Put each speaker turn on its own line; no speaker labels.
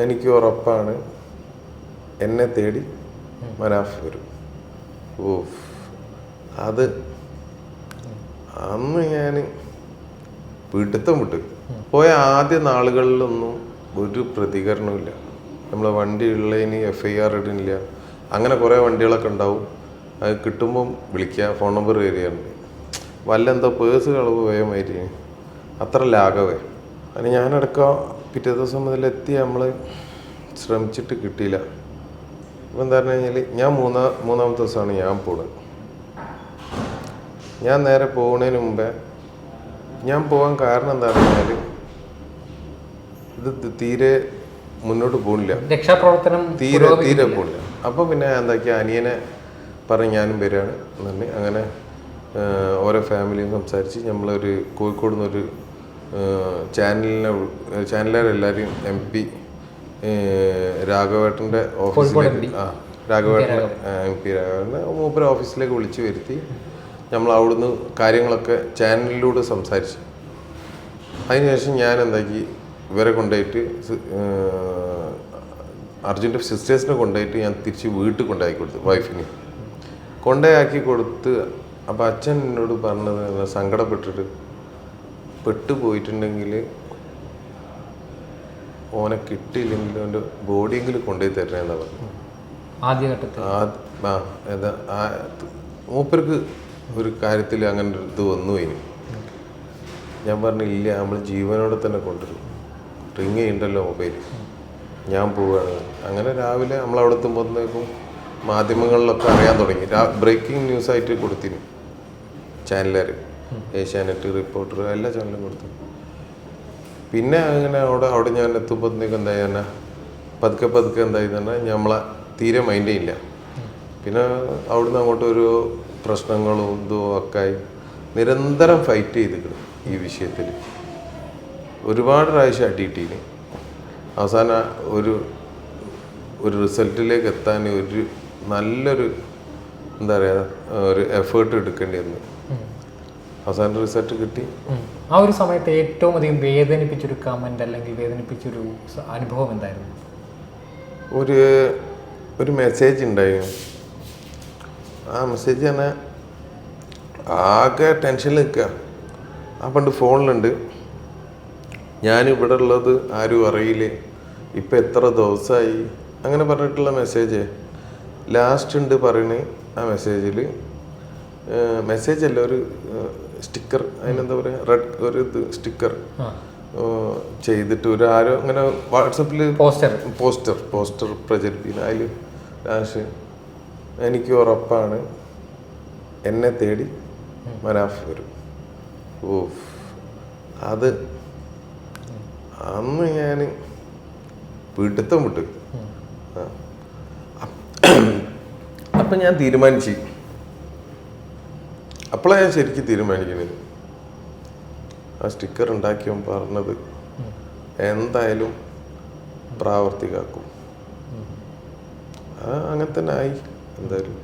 എനിക്ക് ഉറപ്പാണ് എന്നെ തേടി മനാഫ് വരും. ഓ അത് അന്ന് ഞാൻ പിടുത്തം വിട്ട് പോയ ആദ്യ നാളുകളിലൊന്നും ഒരു പ്രതികരണമില്ല നമ്മളെ വണ്ടി ഉള്ളതിന് എഫ് ഐ ആർ ഇടുന്നില്ല. അങ്ങനെ കുറേ വണ്ടികളൊക്കെ ഉണ്ടാവും. അത് കിട്ടുമ്പം വിളിക്കുക ഫോൺ നമ്പർ തരികയുണ്ട് വല്ല എന്തോ പേഴ്സ് കളവ് പോയ മാതിരി. അത്ര ലാഘവേ. അതിന് ഞാനടക്കം പിറ്റേ ദിവസം മുതലെത്തി നമ്മൾ ശ്രമിച്ചിട്ട് കിട്ടിയില്ല. ഇപ്പം എന്താ പറഞ്ഞു കഴിഞ്ഞാൽ ഞാൻ മൂന്നാ മൂന്നാമത്തെ ദിവസമാണ് ഞാൻ പോണത്. ഞാൻ നേരെ പോകുന്നതിന് മുമ്പേ ഞാൻ പോകാൻ കാരണം എന്താ പറഞ്ഞാൽ ഇത് തീരെ മുന്നോട്ട് പോണില്ല.
രക്ഷാപ്രവർത്തനം
തീരെ തീരെ പോണില്ല. അപ്പോൾ പിന്നെ എന്താക്കി അനിയനെ പറഞ്ഞ് ഞാനും വരികയാണ് എന്നു അങ്ങനെ ഓരോ ഫാമിലിയും സംസാരിച്ച് നമ്മളൊരു കോഴിക്കോട് നിന്നൊരു ചാനലിനെ ചാനലുകാരെല്ലാവരും എം പി രാഘവേട്ടന്റെ ഓഫീസിലേക്ക്. ആ രാഘവേട്ടൻ എം പി രാഘവേട്ടനെ മൂപ്പര ഓഫീസിലേക്ക് വിളിച്ചു വരുത്തി. നമ്മൾ അവിടുന്ന് കാര്യങ്ങളൊക്കെ ചാനലിലൂടെ സംസാരിച്ചു. അതിനുശേഷം ഞാൻ എന്താക്കി ഇവരെ കൊണ്ടുപോയിട്ട് അർജുന്റെ സിസ്റ്റേഴ്സിനെ കൊണ്ടുപോയിട്ട് ഞാൻ തിരിച്ച് വീട്ടിൽ കൊണ്ടാക്കി കൊടുത്തു വൈഫിന്. കൊണ്ടയാക്കി കൊടുത്ത് അപ്പം അച്ഛൻ എന്നോട് പറഞ്ഞത് സങ്കടപ്പെട്ടിട്ട് പെട്ടു പോയിട്ടുണ്ടെങ്കിൽ ഓനെ കിട്ടിയില്ലെങ്കിൽ അവന്റെ ബോഡിയെങ്കിലും കൊണ്ടുപോയി തരണേന്നാ പറഞ്ഞു
ആദ്യഘട്ടത്തിൽ.
മൂപ്പർക്ക് ഒരു കാര്യത്തിൽ അങ്ങനെ ഒരു ഇത് വന്നു ഇനി. ഞാൻ പറഞ്ഞു ഇല്ല നമ്മൾ ജീവനോടെ തന്നെ കൊണ്ടുവരും. റിങ് ചെയ്യണ്ടല്ലോ മൊബൈൽ ഞാൻ പോവുകയാണ് അങ്ങനെ രാവിലെ നമ്മൾ അവിടെ എത്തുമ്പോഴത്തേക്കും മാധ്യമങ്ങളിലൊക്കെ അറിയാൻ തുടങ്ങി. ബ്രേക്കിംഗ് ന്യൂസ് ആയിട്ട് കൊടുത്തിരുന്നു ചാനലുകാർ ഏഷ്യാനെറ്റ് റിപ്പോർട്ടർ എല്ലാ ചാനലും കൊടുത്തു. പിന്നെ അങ്ങനെ അവിടെ അവിടെ ഞാൻ എത്തുമ്പോഴത്തേക്ക് എന്തായി തന്നെ പതുക്കെ പതുക്കെ എന്തായി തന്നെ നമ്മളെ തീരെ മൈൻഡേ ഇല്ല പിന്നെ അവിടുന്ന് അങ്ങോട്ട് ഒരു പ്രശ്നങ്ങളും ഇതും ഒക്കെ നിരന്തരം ഫൈറ്റ് ചെയ്തിട്ടുണ്ട് ഈ വിഷയത്തിൽ. ഒരുപാട് പ്രാവശ്യം അടിയിട്ടീന്. അവസാന ഒരു ഒരു റിസൾട്ടിലേക്ക് എത്താൻ ഒരു നല്ലൊരു എന്താ പറയുക ഒരു എഫേർട്ട് എടുക്കേണ്ടി വന്നു. അവസാനം റിസൾട്ട് കിട്ടി.
ആ ഒരു സമയത്ത് ഏറ്റവും അധികം വേദനിപ്പിച്ചൊരു കമന്റ് അല്ലെങ്കിൽ വേദനിപ്പിച്ചൊരു അനുഭവം എന്തായിരുന്നു?
ഒരു ഒരു മെസ്സേജ് ഉണ്ടായിരുന്നു ആ മെസ്സേജ് തന്നെ ആകെ ടെൻഷനിൽ നിൽക്കുക. ആ പണ്ട് ഫോണിലുണ്ട് ഞാനിവിടെ ഉള്ളത് ആരും അറിയില്ലേ? ഇപ്പം എത്ര ദിവസമായി അങ്ങനെ പറഞ്ഞിട്ടുള്ള മെസ്സേജ് ലാസ്റ്റ് ഉണ്ട് പറയണേ ആ മെസ്സേജിൽ മെസ്സേജ് അല്ല ഒരു സ്റ്റിക്കർ അതിനെന്താ പറയുക റെഡ് ഒരു ഇത് സ്റ്റിക്കർ ചെയ്തിട്ട് ഒരു ആരോ അങ്ങനെ വാട്സപ്പിൽ
പോസ്റ്റർ.
പോസ്റ്റർ പോസ്റ്റർ പ്രചരിപ്പിക്കുന്ന. അതിൽ രാഷ് എനിക്ക് ഉറപ്പാണ് എന്നെ തേടി മനാഫ് വരും. ഓ അത് അന്ന് ഞാൻ പിടുത്തം വിട്ട്. അപ്പം ഞാൻ തീരുമാനിച്ചു. അപ്പോഴാണ് ഞാൻ ശരിക്കും തീരുമാനിക്കുന്നത്. ആ സ്റ്റിക്കർ ഉണ്ടാക്കിയവൻ പറഞ്ഞത് എന്തായാലും പ്രാവർത്തികാക്കും. അങ്ങനെ തന്നെ ആയി എന്തായാലും.